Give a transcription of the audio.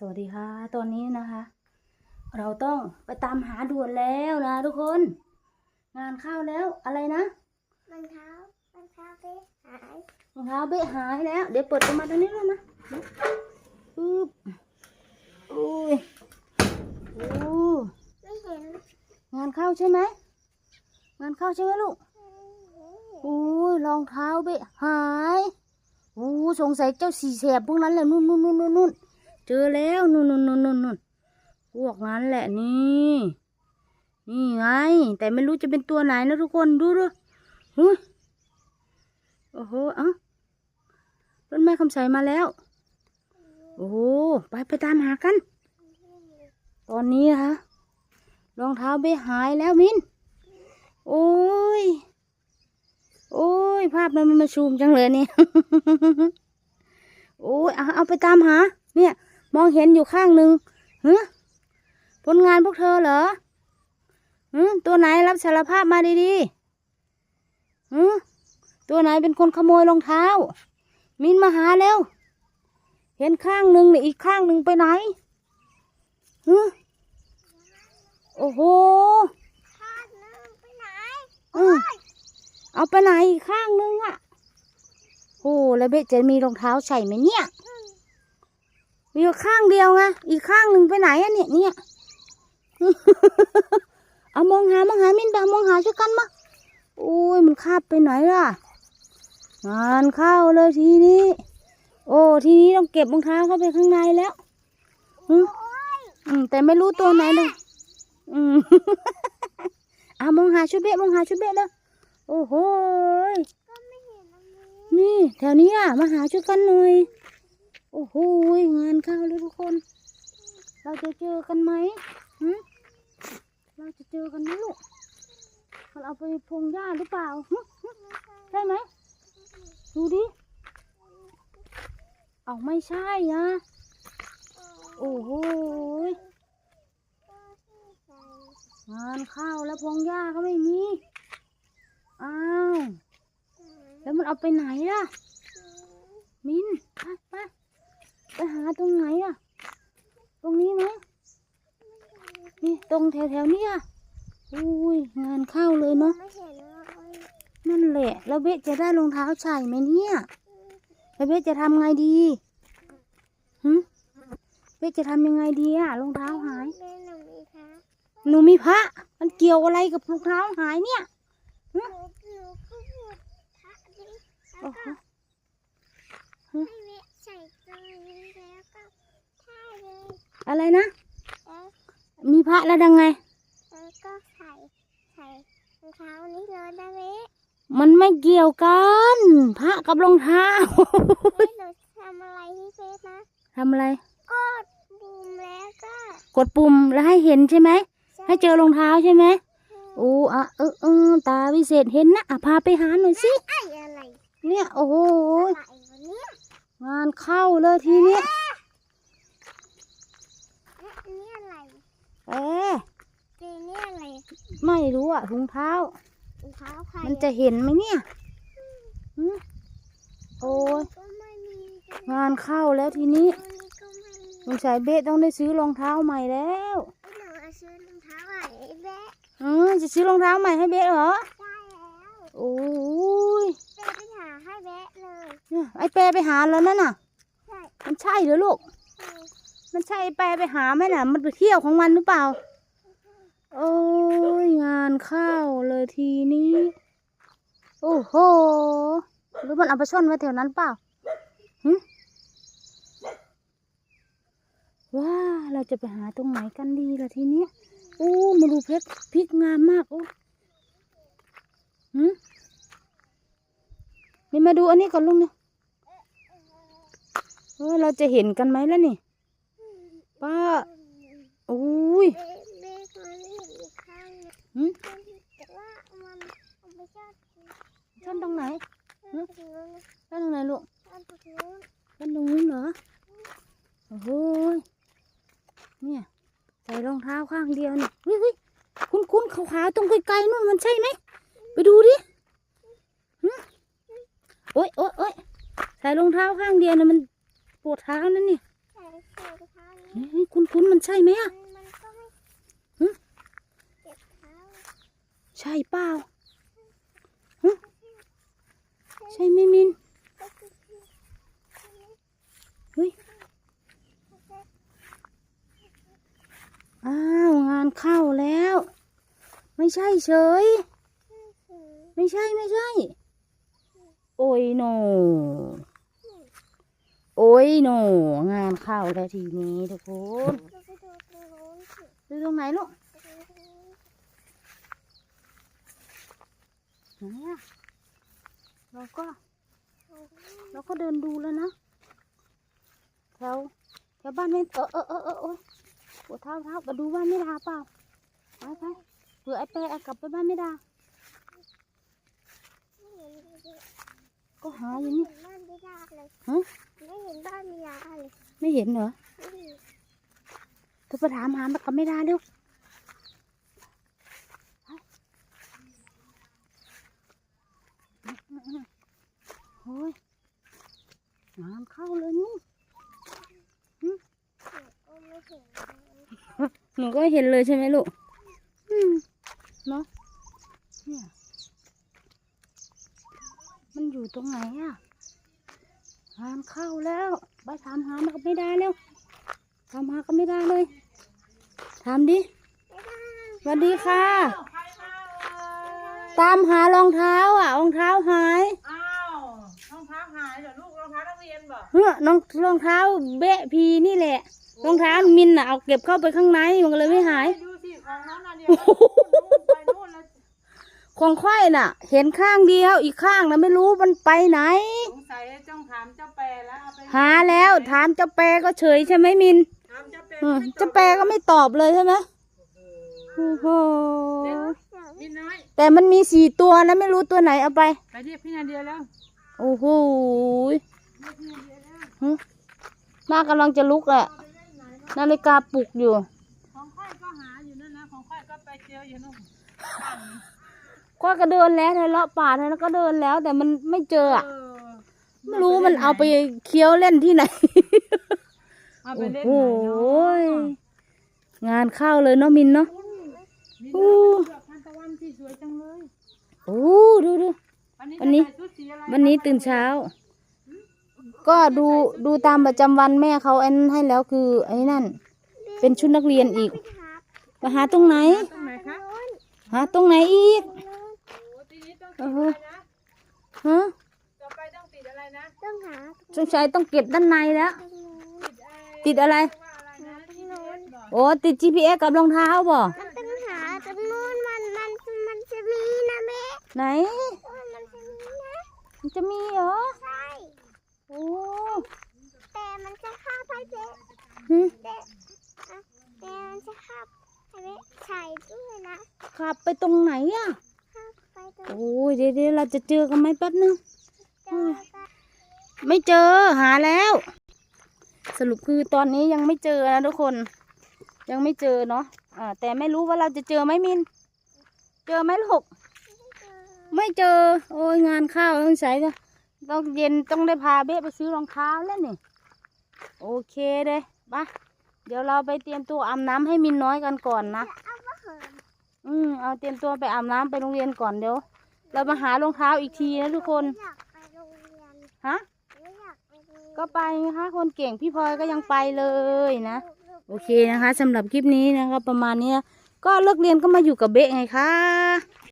สวัสดีค่ะ ตอนนี้นะคะ เราต้องไปตามหาด่วนแล้วนะทุกคน งานเข้าแล้วอะไรนะมันเท้ามันเท้าไปหายรองเท้าเบะหายแล้ว เดี๋ยวเปิดออกมาตรงนี้เลยนะปึ๊บอุ้ยโอ้ไม่เห็นงานเข้าใช่ไหมงานเข้าใช่ไหมลูกอุ้ยรองเท้าเบะหายอู้สงสัยเจ้าสีแสบพวกนั้นแหละนู่นนู่นนู่นนู่นนู่น เจอแล้วนู่นนู่นนู่นนู่นนู่นพวกนั้นแหละนี่นี่ไง แต่ไม่รู้จะเป็นตัวไหนนะทุกคนดูดูเฮ้ยโอ้โหเอ้าต้นไม้คำใสมาแล้ว โอ้โหไปไปตามหากัน ตอนนี้นะคะรองเท้าเบหายแล้วมินโอ้ย โอ้ย ภาพมันมันมาซูมจังเลยเนี่ยโอ้ยเอาเอาไปตามหา เนี่ย มองเห็นอยู่ข้างหนึ่งเฮ้ผลงานพวกเธอเหรอฮึตัวไหนรับสารภาพมาดีๆฮึตัวไหนเป็นคนขโมยรองเท้า มินมาหาแล้ว เห็นข้างหนึ่งเนี่ยอีกข้างหนึ่งไปไหนฮึโอ้โหคาดนึงไปไหนอืมเอาไปไหนอีกข้างนึงอะโอ้แล้วเบสจะมีรองเท้าใส่ไหมเนี่ย มีอยู่ข้างเดียวไง อีกข้างหนึ่งไปไหนอะเนี่ยเนี่ย เอามองหามองหามินดามองหาช่วยกันมาโอ้ยมันคาบไปไหนล่ะ งานเข้าเลยทีนี้ โอ้ทีนี้ต้องเก็บรองเท้าเข้าไปข้างในแล้วอืมอืมแต่ไม่รู้ตัวไหนเลยอืมเอามองหาชุดเบะมองหาชุดเบะแล้วโอ้โหนี่แถวนี้อะมาหาชุดกันหน่อย โอ้โหงานเข้าเลยทุกคน เราจะเจอกันไหมหืเราจะเจอกันไหมลูกมันเอาไปพงหญ้าหรือเปล่าใช่ไหมดูดิเอาไม่ใช่นะโอ้โหงานเข้าแล้วพงหญ้าก็ไม่มีอ้าวแล้วมันเอาไปไหนล่ะ มินไปไป ไปหาตรงไหนอะ ตรงนี้ไหมนี่ตรงแถวแถวๆนี้อะอุ้ยงานเข้าเลยเนาะไม่เห็นเลยนั่นแหละ แล้วเบสจะได้รองเท้าใส่ไหมเนี่ยแล้วเบสจะทำไงดีหึเบสจะทำยังไงดีอะรองเท้าหายแม่หนูมีคะหนูมีพระมันเกี่ยวอะไรกับรองเท้าหายเนี่ยห อ้วโหก็ฮะให้แม่ใส่ตัวนี้แล้วก็ท่าเลยอะไรนะแล้วมีพระแล้วดังไงแล้วก็ใส่ใส่รองเท้านี้เลยนะแม่มันไม่เกี่ยวกัน พระกับรองเท้าแม่หนูทำอะไรที่เฟซนะทำอะไรก็บูมแล้วก็ กดปุ่มแล้วให้เห็นใช่ไหมใส่ให้เจอรองเท้าใช่ไหมโอ้อะเออเออตาวิเศษเห็นนะอะพาไปหาหน่อยสิไอ้อะไรเนี่ย โอ้โห อะไรวะเนี่ย งาน เข้าเลยทีเนี้ยเอ๊ะอันนี้อะไร เอ๊ะเจนี่อะไรไม่รู้อะถุงเท้ารองเท้าใครมันจะเห็นไหมเนี่ยหึโอ้ยก็ไม่มีงานเข้าแล้วทีนี้ตรงนี้ก็ไม่มีสงสัยเบสต้องได้ซื้อรองเท้าใหม่แล้วหนูเอาซื้อรองเท้าใหม่ให้แม่อืมจะซื้อรองเท้าใหม่ให้เบสเหรอได้แล้วโอ้ยเปไปหาให้แม่เลยเนี่ยไอ้เปรไปหาแล้วนั่นน่ะใช่ มันใช่เหรอลูก มันใช่แปไปหาไหมน่ะ มันไปเที่ยวของมันหรือเปล่า โอ้ยงานเข้าเลยทีนี้ โอ้โห หรือมันเอาไปซ่อนไว้แถวนั้นเปล่าหึว้าเราจะไปหาตรงไหนกันดีล่ะทีนี้โอ้มาดูเพชรพริกงามมากโอ้หึนี่มาดูอันนี้ก่อนลุงเนี่ย เออเราจะเห็นกันไหมล่ะนี่ป้าโอ้ยห็นอีกข้างหนึงหึแต่ว่ามันเอาไปชนตรงไหนชอบตรงนู้นนะซ่อนตรงไหนลูกชอบตรงนู้นซ่อนตรงนู้นเหรอโอ้โหยเนี่ยใส่รองเท้าข้างเดียวนี่เฮ้ยคุ้นคุ้นๆขาวๆตรงไกลๆนู่นมันใช่ไหมไปดูดิหึโอ๊ยโอ๊ยโอ๊ยใส่รองเท้าข้างเดียวนะมัน วดเท้านั่นนี่ใส่ใส่รองเท้านี้มันใช่ไหมอะมันมันก็ไม่หึเจ็บเท้าใช่เปล่าฮะใช่ไหมมินก็คือที่เฮ้ยอ้าวงานเข้าแล้ว ไม่ใช่เฉย ไม่ใช่ไม่ใช่ โอ้ยโน โอ้ยโนงานเข้าแล้วทีนี้ทุกคนดูตรงไหนลูกไปดูตรงโน้นไหนอะเราก็ เราก็เดินดูแล้วนะแถวแถวบ้านไม่เออเออเออเออโอ้ยปวดเท้าเท้าไปดูบ้านไม่ดาเปล่าไปไปเผื่อไอ้เป้กลับไปบ้านไม่ดา ไม่เห็นเลย ก็หาอไม่ยู่เห็นี่นบ้านไม่ได้เลยฮะไม่เห็นบ้านไม่ได้เลยไม่เห็นเหรอไม่เห็นเธอไปถามหามันกับไม่ดาเร็วโอ้ยงานเข้าเลยนี่ก็ไม่เห็นเลยหนูก็เห็นเลยใช่ไหมลูกอืมเนาะเนี่ย มันอยู่ตรงไหนอะงานเข้าแล้วไปถามหามันก็ไม่ได้แล้วถามหาก็ไม่ได้เลยถามดิไม่ได้สวัสดีค่ะ ตามหารองเท้าอะรองเท้าหายอ้าวรองเท้าหายเหรอลูกรองเท้านักเรียนบ่เฮ้อน้องรองเท้าเบะพีนี่แหละรองเท้ามินอะเอาเก็บเข้าไปข้างในมันก็เลยไม่หายดูสิของน้องนาเดียนู่นไปนู่นแล้ว ของควายน่ะ เห็นข้างเดียวอีกข้างน่ะไม่รู้มันไปไหน สงสัยต้องถามเจ้าแปรแล้วเอาไปหาแล้วถามเจ้าแปรก็เฉยใช่ไหมมินถามเจ้าแปรเออไม่ตอบเจ้าแปรก็ไม่ตอบเลยใช่ไหมโอ้โหพี่น้อยแต่มันมีสี่ตัวนะไม่รู้ตัวไหนเอาไป ไปเรียกพี่นาเดียแล้วโอ้โหเรียกพี่นาเดียแล้วหึหน้ากำลังจะลุกแหละนาฬิกาปลุกอยู่ ของค่อยก็หาอยู่นั่นนะของค่อยก็ไปเจออยู่นู่นบ้านนี้ ก็ก็เดินแล้วเธอเลาะป่าเธอก็เดินแล้ว แต่มันไม่เจออะเออไม่รู้มันเอาไปเคี้ยวเล่นที่ไหน เอาไปโอ้เล่นโหไหนเนาะงานเข้าเลยเนาะมินเนาะ มีอู้ดอกทานตะวันที่สวยจังเลยโอ้ดูดูวันนี้วันนี้ จะใส่ชุดสีอะไรวันนี้ตื่นเช้า ก็ดูดูตามประจำวันแม่เขาอันให้แล้วคือไอ้นั่น เป็นชุดนักเรียนอีกไปหามาหาตรงไหน ตรงไหนคะโน้นหาตรงไหนอีก เอติดออะไรนะฮะต่อไปต้องติดอะไรนะต้องหาสงสัยต้องเก็บด้านในแล้วตรงนู้นติดอะไรติดอะไรว่าอะไรนะที่โน้นบอกโอ้ติด GPS กับรองเท้าบ่มันต้องหาตรงนู้นมันมันมันจะมีนะแม่ไหนเออมันจะมีนะมันจะมีเหรอใช่โอ้แต่มันจะฆ่าไปเจ๊หึแต่อะแต่มันจะฆ่าไปเจ๊ใส่ด้วยนะขับไปตรงไหนอะฆ่าไปตรง โอ้ยเดี๋ยวเราจะเจอกันไหมแป๊บนึงไม่เจอหาแล้ว สรุปคือตอนนี้ยังไม่เจอนะทุกคน ยังไม่เจอเนาะอ่า แต่ไม่รู้ว่าเราจะเจอไหมมิน เจอไหมลูกไม่เจอ โอ้ยงานข้าวต้องใส่ต้องเย็นต้องได้พาเบ๊ไปซื้อรองเท้าแล้วนี่ โอเคเลยปะเดี๋ยวเราไปเตรียมตัวอาบน้ำให้มินน้อยกันก่อนนะ อืมเอาเตรียมตัวไปอาบน้ำไปโรงเรียนก่อนเดี๋ยว เรามาหารองเท้าอีกทีนะทุกคน อยากไปโรงเรียนฮะไม่อยากไปโรงเรียนก็ไปนะคะ คนเก่งพี่พลอยก็ยังไปเลยนะลูกๆโอเคนะคะสำหรับคลิปนี้นะคะ ประมาณนี้นะก็เลิกเรียนก็มาอยู่กับเบ๊ะไงคะ